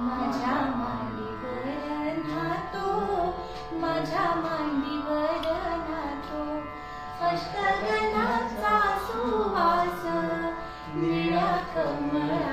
माझ्या मांडीवर नातो माझ्या मांडीवर नातो अष्टगनाचा सुवास निळा कमळाना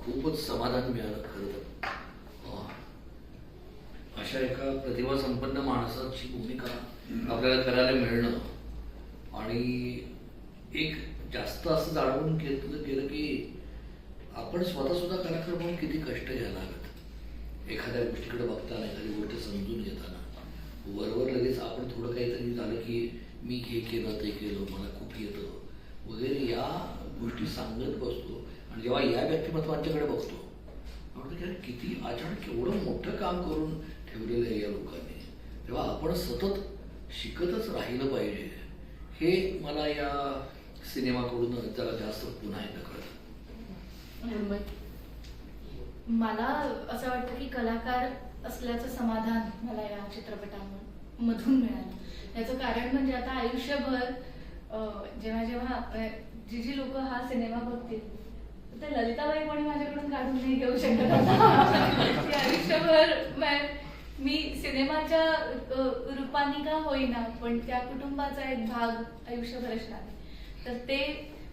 खूपच समाधान मिळालं खरं तर. हो. अशा एका प्रतिभा संपन्न माणसाची भूमिका आपल्याला करायला मिळणं आणि एक जास्त असं जाणवून घेतलं गेलं की आपण स्वतः सुद्धा कलाकार म्हणून किती कष्ट घ्यायला लागत एखाद्या गोष्टीकडे बघताना एखादी गोष्ट समजून घेताना वरवर लगेच आपण थोडं काहीतरी झालं की मी हे केलं ते केलं मला खूप येतं. वगैरे या गोष्टी सांगत बसतो आणि जेव्हा या व्यक्तिमत्वांच्याकडे बघतो आपण किती अचानक एवढं मोठं काम करून ठेवलेलं आहे या लोकांनी. तेव्हा आपण सतत शिकतच राहिलं पाहिजे. हे मला या सिनेमाकडून जरा जास्त पुन्हा एकदा कळतं. मुंबई मला असं वाटतं की कलाकार असल्याचं समाधान मला या चित्रपटामधून मिळालं. याचं कारण म्हणजे आता आयुष्यभर जेव्हा जेव्हा जी जी लोक हा सिनेमा बघतील तर ललिताबाई कोणी माझ्याकडून काढून नाही घेऊ शकत आयुष्यभर मी सिनेमाच्या रूपाने का होईना पण त्या कुटुंबाचा एक भाग आयुष्यभर असणार तर ते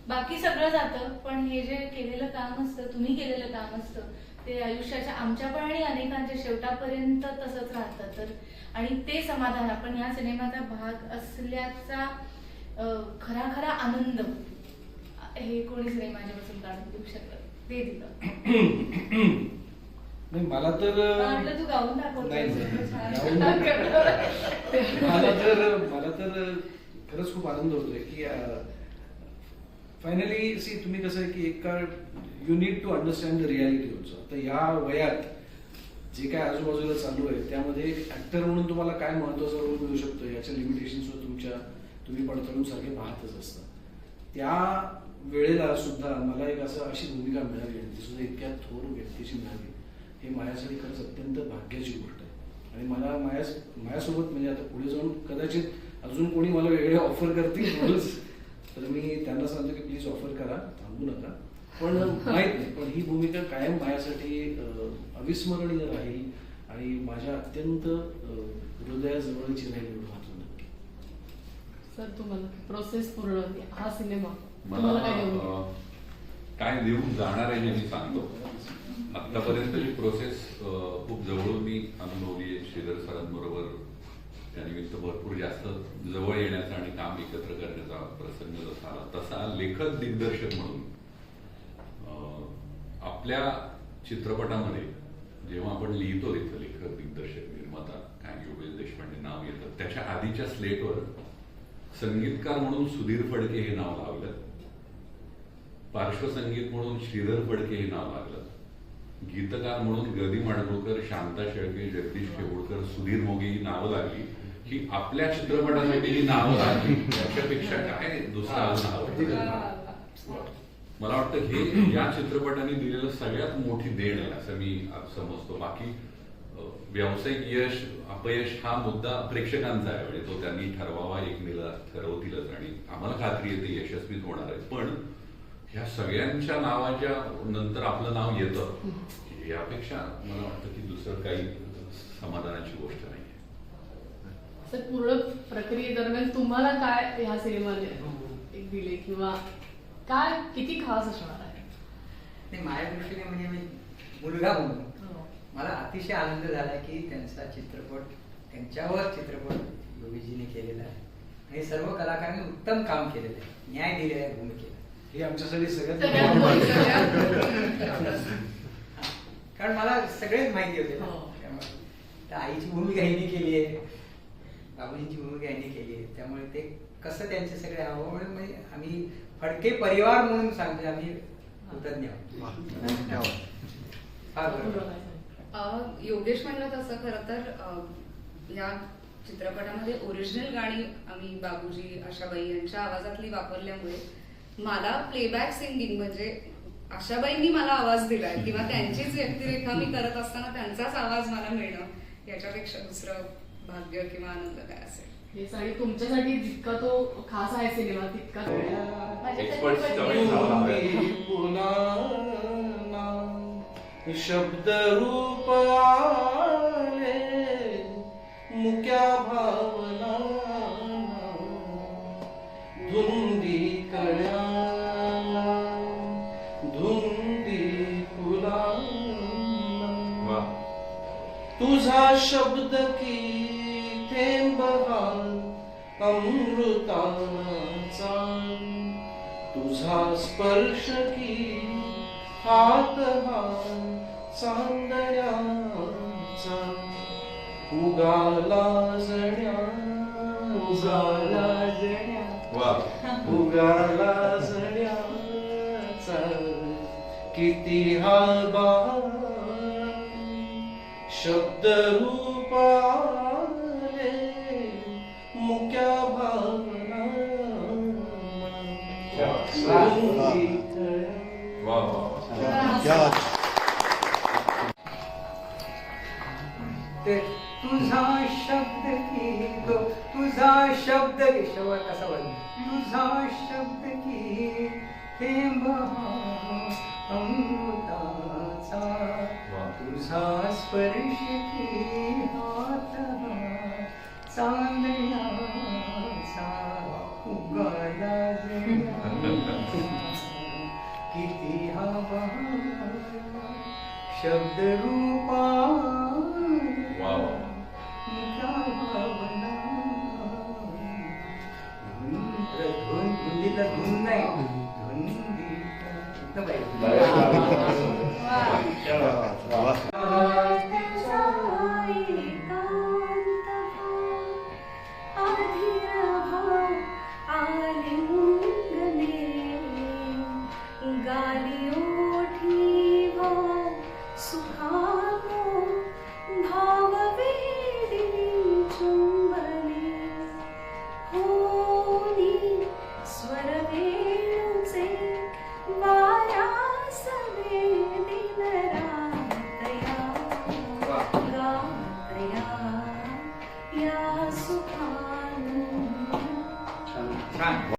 बाकी सगळं जातं पण हे जे केलेलं काम असतं तुम्ही केलेलं काम असतं ते आयुष्याच्या आमच्या पण आणि अनेकांच्या शेवटापर्यंत तसंच राहतं. तर आणि ते समाधान आपण या सिनेमाचा भाग असल्याचा खरा खरा आनंद हे कोणीच नाही माझ्यापासून काढून देऊ शकत? ते दिलं. नाही मला तर तू. गाऊन- मला तर मला तर खरंच खूप आनंद होतोय की फायनली सी तुम्ही कसं आहे की एक you need to understand the reality also आता या वयात जे काय आजूबाजूला चालू आहे त्यामध्ये ऍक्टर म्हणून तुम्हाला काय महत्त्वाचा रोल मिळू शकतो याच्या लिमिटेशन तुमच्या तुम्ही पडताळून सारखे पाहतच असता. त्या वेळेला सुद्धा मला एक असं अशी भूमिका मिळाली आणि ती सुद्धा इतक्या थोर व्यक्तीची मिळाली. हे माझ्यासाठी खरंच अत्यंत भाग्याची गोष्ट आहे. आणि मला माझ्या माझ्यासोबत म्हणजे आता पुढे जाऊन कदाचित अजून कोणी मला वेगळे ऑफर करतील म्हणूनच तर मी त्यांना सांगतो की प्लीज ऑफर करा थांबू नका. पण माहीत नाही पण ही भूमिका कायम माझ्यासाठी अविस्मरणीय राहील आणि माझ्या अत्यंत हृदयाजवळची राहील एवढं नक्की सर तुम्हाला प्रोसेस पूर्ण हा सिनेमा मला तुम्हाला काय देऊन जाणार आहे हे मी सांगतो. आतापर्यंतची प्रोसेस खूप जवळून मी अनुभवली आहे श्रीधर सरांबरोबर त्यानिमित्त भरपूर जास्त जवळ येण्याचा आणि काम एकत्र करण्याचा प्रसंग जसा आला तसा लेखक दिग्दर्शक म्हणून अं, आपल्या चित्रपटामध्ये जेव्हा आपण लिहितो तिथं लेखक दिग्दर्शक निर्माता काय योगेश देशपांडे नाव येतं. त्याच्या आधीच्या स्लेटवर संगीतकार म्हणून सुधीर फडके हे नाव लावलं पार्श्वसंगीत म्हणून श्रीधर फडके हे नाव लागलं. गीतकार म्हणून गदी माडगुळकर शांता शेळके जगदीश केवळकर सुधीर मोगे ही नावं लागली. की आपल्या चित्रपटासाठी ही नावं लागली त्याच्यापेक्षा काय दुसरं अजून मला वाटतं हे या चित्रपटाने दिलेलं सगळ्यात मोठी देण आहे असं मी समजतो. बाकी व्यावसायिक यश अपयश हा मुद्दा प्रेक्षकांचा आहे. म्हणजे तो त्यांनी ठरवावा एकमेला ठरवतीलच आणि आम्हाला खात्री आहे ते यशस्वीच होणार आहे. पण ह्या सगळ्यांच्या नावाच्या नंतर आपलं नाव येतं. यापेक्षा मला वाटतं की दुसरं काही समाधानाची गोष्ट नाही. सर पूर्ण प्रक्रियेदरम्यान तुम्हाला काय ह्या सिनेमाने एक दिले किंवा काय किती खास असणार आहे नाही माझ्या दृष्टीने म्हणजे मी मुलगा म्हणून हो. मला अतिशय आनंद झाला की त्यांचा चित्रपट त्यांच्यावर चित्रपट योगीजीने केलेला आहे आणि सर्व कलाकारांनी उत्तम काम केलेलं आहे न्याय दिलेला आहे भूमिकेला हे आमच्यासाठी सगळ्यात. कारण मला सगळेच माहिती होते. हो. तर आईची भूमिका ह्यांनी केली आहे बाबूजींची भूमिका ह्यांनी केली आहे. त्यामुळे ते कसं त्यांचे सगळे हवं म्हणजे आम्ही फडके परिवार म्हणून सांगतो आम्ही कृतज्ञ योगेश म्हणलं तसं खरं तर या चित्रपटामध्ये ओरिजिनल गाणी आम्ही बाबूजी आशाबाई यांच्या आवाजातली वापरल्यामुळे मला प्लेबॅक सिंगिंग म्हणजे आशाबाईंनी मला आवाज दिलाय किंवा त्यांचीच व्यक्तिरेखा मी करत असताना त्यांचाच आवाज मला मिळणं याच्यापेक्षा दुसरं भाग्य किंवा आनंद काय असेल? हेच आणि तुमच्यासाठी जितका तो खास आहे सिनेमा तितका Experts. पुन्हा शब्द रूप आले मुक्या भावना धुंदी कळ्याला धुंदी फुला वा. तुझा शब्द की अमृताचा तुझा स्पर्श की हात हा चांदण्याचा। उगाला जण्या उगाला जण्या। वा. उगाला जण्याचा किती हा बाण शब्द रूपाले तुझा शब्द की तुझा शब्द की शेवट कसा बोल तुझा शब्द की थेंब अमृताचा तुझा स्पर्श किती हा बहार शब्द रूपा धुंदीला धुन नाही धुंदी music.